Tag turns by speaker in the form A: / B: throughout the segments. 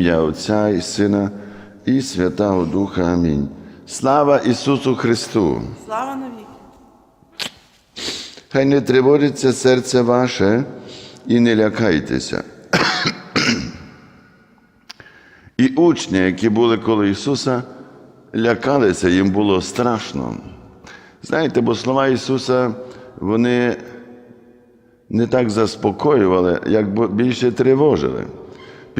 A: ім'я Отця і Сина і Святого Духа. Амінь. Слава Ісусу Христу!
B: Слава навіки.
A: Хай не тривожиться серце ваше і не лякайтеся. І учні, які були коло Ісуса, лякалися, їм було страшно. Знаєте, бо слова Ісуса, вони не так заспокоювали, як більше тривожили.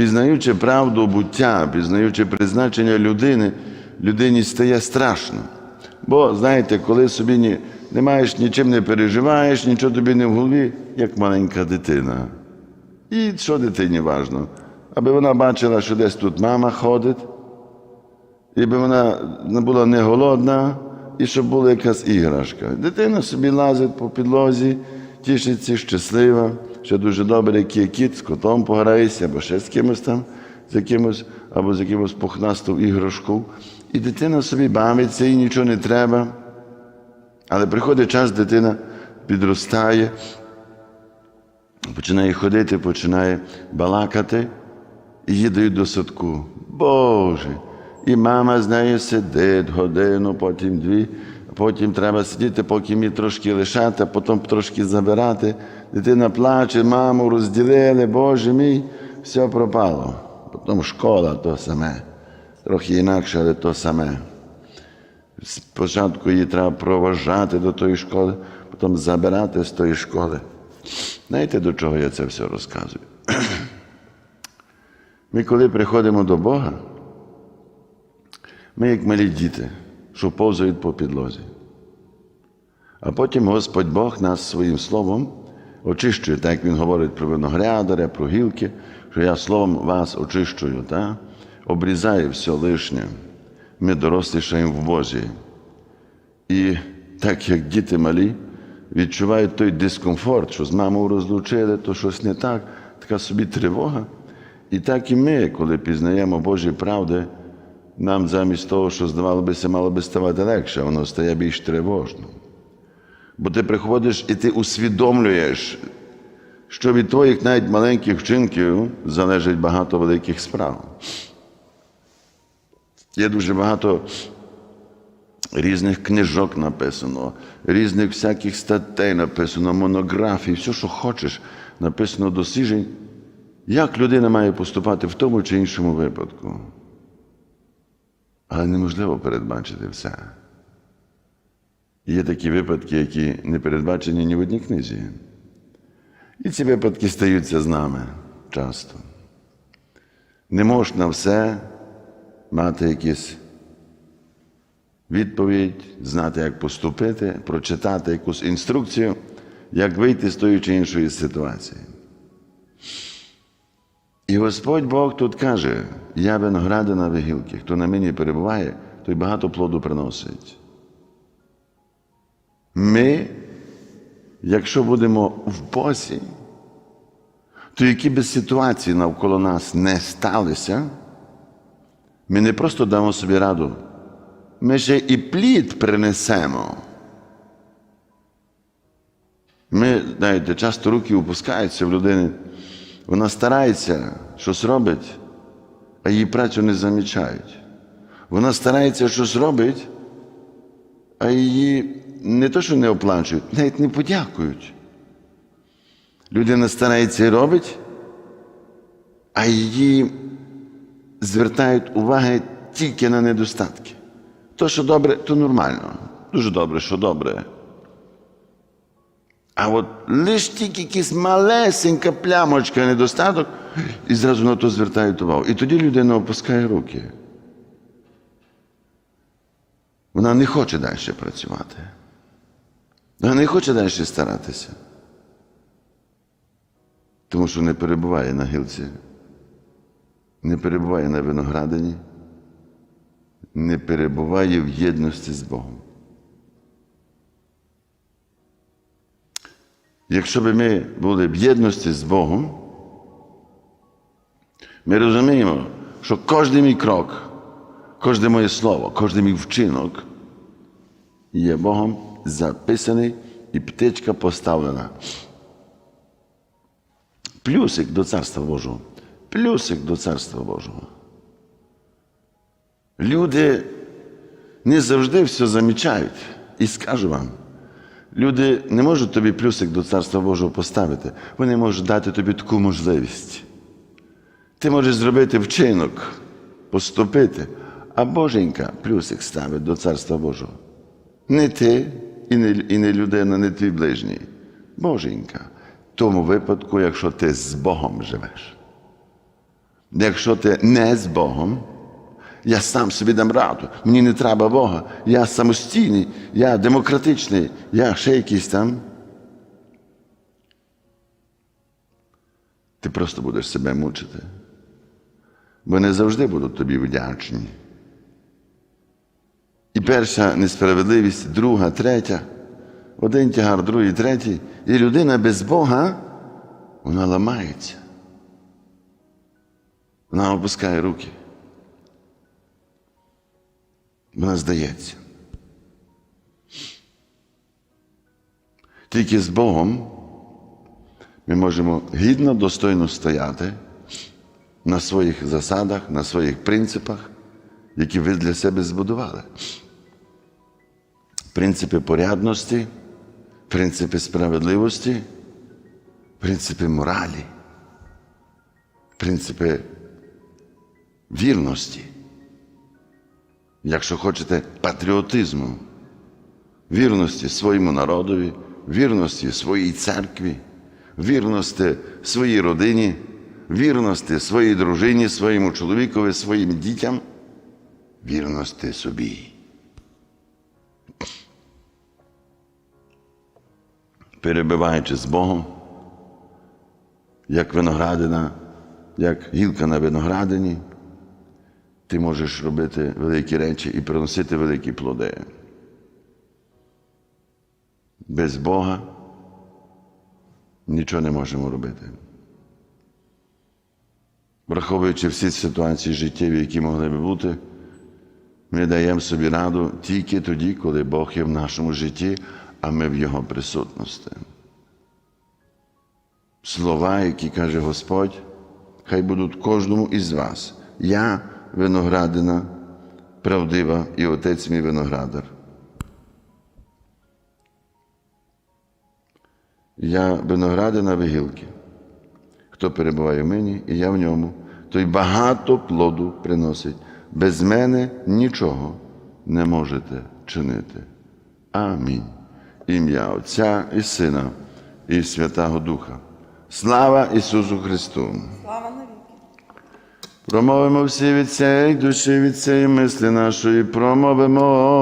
A: Пізнаючи правду буття, пізнаючи призначення людини, людині стає страшно. Бо, знаєте, коли собі ні, не маєш нічим не переживаєш, нічого тобі не в голові, як маленька дитина. І що дитині важно? Аби вона бачила, що десь тут мама ходить, і би вона не була не голодна, і щоб була якась іграшка. Дитина собі лазить по підлозі, тішиться, щаслива, що дуже добре, як кіт, з котом пограється, або ще з кимось там, з якимось, або з якимось пухнастою іграшкою. І дитина собі бавиться, їй нічого не треба. Але приходить час, дитина підростає, починає ходити, починає балакати, і її дають до садку. Боже! І мама з нею сидить годину, потім дві, потім треба сидіти, поки її трошки лишати, а потім трошки забирати. Дитина плаче, маму розділили, Боже мій, все пропало. Потім школа то саме. Трохи інакше, але то саме. Спочатку її треба проважати до тої школи, потім забирати з тої школи. Знаєте, до чого я це все розказую? Ми, коли приходимо до Бога, ми як малі діти, що повзають по підлозі. А потім Господь Бог нас своїм словом очищує, так як Він говорить про виноградаря, про гілки, що я словом вас очищую, та? обрізаю все лишнє. Ми дорослішаємо в Бозі. І так як діти малі відчувають той дискомфорт, що з мамою розлучили, то щось не так, така собі тривога. І так і ми, коли пізнаємо Божі правди, нам замість того, що здавалося, мало би ставати легше, воно стає більш тривожно. Бо ти приходиш і ти усвідомлюєш, що від твоїх навіть маленьких вчинків залежить багато великих справ. Є дуже багато різних книжок написано, різних всяких статей написано, монографій, все, що хочеш, написано досліджень, як людина має поступати в тому чи іншому випадку. Але неможливо передбачити все. Є такі випадки, які не передбачені ні в одній книзі. І ці випадки стаються з нами часто. Не можна все мати якісь відповідь, знати, як поступити, прочитати якусь інструкцію, як вийти з тої чи іншої ситуації. І Господь Бог тут каже: я виноградина вигілки, хто на мені перебуває, той багато плоду приносить. Ми, якщо будемо в Бозі, то які би ситуації навколо нас не сталися, ми не просто дамо собі раду, ми ще і плід принесемо. Ми, знаєте, часто руки опускаються в людини, вона старається, щось робить, а її працю не замічають. Вона старається щось робить, а її не то, що не оплачують, навіть не подякують. Людина старається і робить, а її звертають увагу тільки на недостатки. То, що добре, то нормально. Дуже добре, що добре. А от лише тільки якась малесенька плямочка недостаток, і зразу на то звертають увагу. І тоді людина опускає руки. Вона не хоче далі працювати. Вона не хоче далі старатися. Тому що не перебуває на гілці, не перебуває на виноградині, не перебуває в єдності з Богом. Якщо б ми були в єдності з Богом, ми розуміємо, що кожен мій крок, кожне моє слово, кожен мій вчинок є Богом записаний і птичка поставлена. Плюсик до Царства Божого. плюсик до Царства Божого. Люди не завжди все замічають. І скажу вам, люди не можуть тобі плюсик до Царства Божого поставити. Вони можуть дати тобі таку можливість. Ти можеш зробити вчинок, поступити, а Боженька плюсик ставить до Царства Божого. Не ти і не, і не людина, не твій ближній. Боженька. В тому випадку, якщо ти з Богом живеш. Якщо ти не з Богом, я сам собі дам раду. Мені не треба Бога. Я самостійний, я демократичний, я ще якийсь там. Ти просто будеш себе мучити. Бо не завжди будуть тобі вдячні. І перша несправедливість, друга, третя, один тягар, другий, третій. І людина без Бога, вона ламається. Вона опускає руки. Вона здається. Тільки з Богом ми можемо гідно, достойно стояти на своїх засадах, на своїх принципах, які ви для себе збудували. Принципи порядності, принципи справедливості, принципи моралі, принципи вірності. Якщо хочете, патріотизму, вірності своєму народові, вірності своїй церкві, вірності своїй родині, вірності своїй дружині, своєму чоловікові, своїм дітям, вірності собі. Перебиваючи з Богом, як виноградина, як гілка на виноградині, ти можеш робити великі речі і приносити великі плоди. Без Бога нічого не можемо робити. Враховуючи всі ситуації життєві, які могли би бути, ми даємо собі раду тільки тоді, коли Бог є в нашому житті, а ми в Його присутності. Слова, які каже Господь, хай будуть кожному із вас. Я виноградина, правдива і отець мій виноградар. Я виноградина вигілки. Хто перебуває в мені, і я в ньому, той багато плоду приносить. Без мене нічого не можете чинити. Амінь. Ім'я Отця і Сина, і Святого Духа. Слава Ісусу Христу! Промовимо всі від цієї душі, від цієї мислі нашої, промовимо.